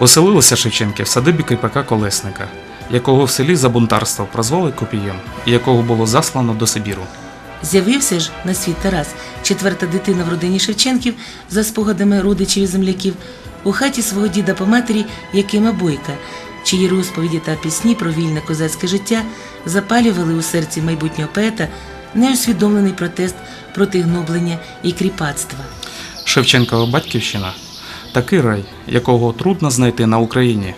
Оселилися Шевченки в садибі кріпака Колесника, якого в селі за бунтарство прозвали Копієм і якого було заслано до Сибіру. З'явився ж на світ Тарас, четверта дитина в родині Шевченків, за спогадами родичів і земляків, у хаті свого діда по матері Якима Бойка, чиї розповіді та пісні про вільне козацьке життя запалювали у серці майбутнього поета неусвідомлений протест проти гноблення і кріпацтва. Шевченкова батьківщина такий рай, якого трудно знайти на Україні.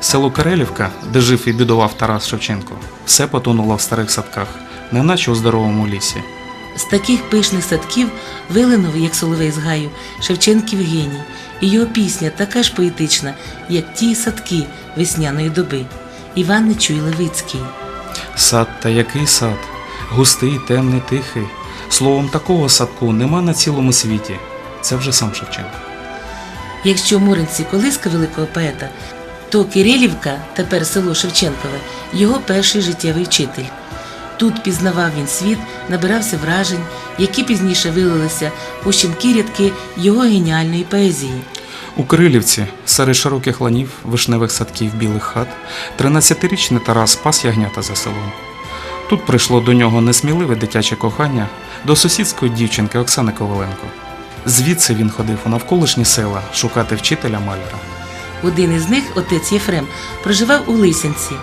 Село Карелівка, де жив і бідував Тарас Шевченко, все потонуло в старих садках, неначе у здоровому лісі. З таких пишних садків вилинув, як соловей з гаю, Шевченків геній, і його пісня така ж поетична, як ті садки весняної доби. Іван Нечуй Левицький. Сад та який сад, густий, темний, тихий. Словом, такого садку нема на цілому світі. Це вже сам Шевченко. Якщо Муринці колиска великого поета, то Кирилівка, тепер село Шевченкове, його перший життєвий вчитель. Тут пізнавав він світ, набирався вражень, які пізніше вилилися у щемкі рядки його геніальної поезії. У Кирилівці, серед широких ланів, вишневих садків білих хат, 13-річний Тарас пас ягнята за селом. Тут прийшло до нього несміливе дитяче кохання до сусідської дівчинки Оксани Коваленко. Звідси він ходив у навколишні села шукати вчителя маляра. Один із них, отець Єфрем, проживав у Лисянці.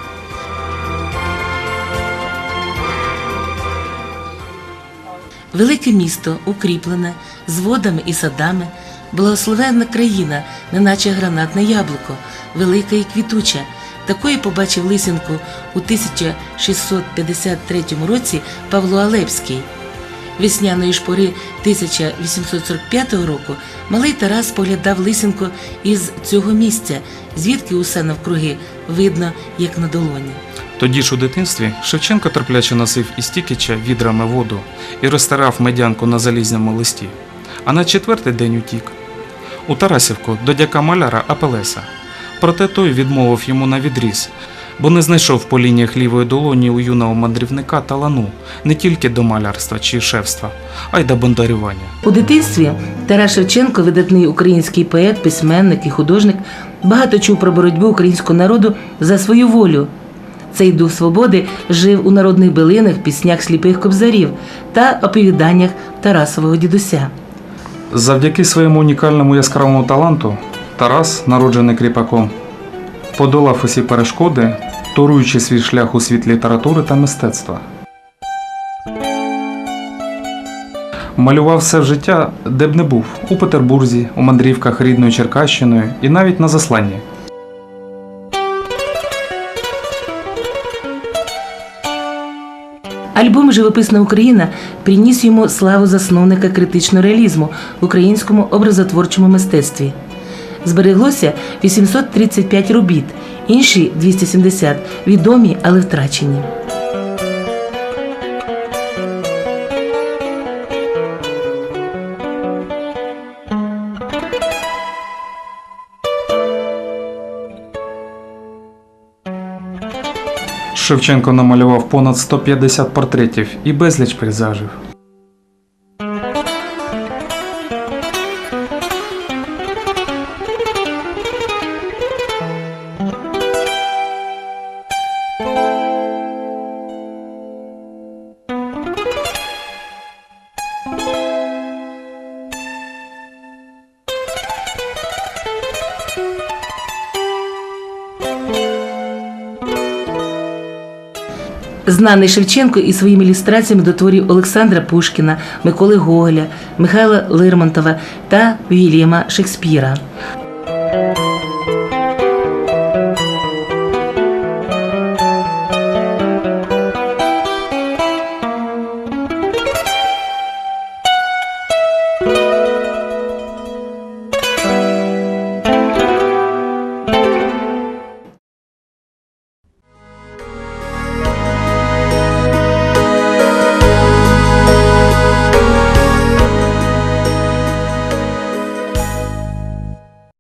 Велике місто, укріплене, з водами і садами, благословенна країна, неначе гранатне яблуко, велика і квітуча. Такої побачив Лисянку у 1653 році Павло Алепський. Весняної ж пори 1845 року малий Тарас поглядав Лисенко із цього місця, звідки усе навкруги видно, як на долоні. Тоді ж у дитинстві Шевченко терпляче носив із Тікича відрами воду і розтирав медянку на залізному листі, а на четвертий день утік. У Тарасівку до дяка маляра Апелеса. Проте той відмовив йому на відріз, бо не знайшов по лініях лівої долоні у юного мандрівника талану не тільки до малярства чи шефства, а й до бондарювання. У дитинстві Тарас Шевченко, видатний український поет, письменник і художник, багато чув про боротьбу українського народу за свою волю. Цей дух свободи жив у народних билинах, піснях сліпих кобзарів та оповіданнях Тарасового дідуся. Завдяки своєму унікальному яскравому таланту Тарас, народжений кріпаком, подолав усі перешкоди, торуючи свій шлях у світ літератури та мистецтва. Малював все життя, де б не був у Петербурзі, у мандрівках рідною Черкащиною і навіть на засланні. Альбом Живописна Україна приніс йому славу засновника критичного реалізму в українському образотворчому мистецтві. Збереглося 835 робіт, інші 270 відомі, але втрачені. Шевченко намалював понад 150 портретів і безліч пейзажів. Знаний Шевченко і своїми ілюстраціями до творів Олександра Пушкіна, Миколи Гоголя, Михайла Лермонтова та Вільяма Шекспіра.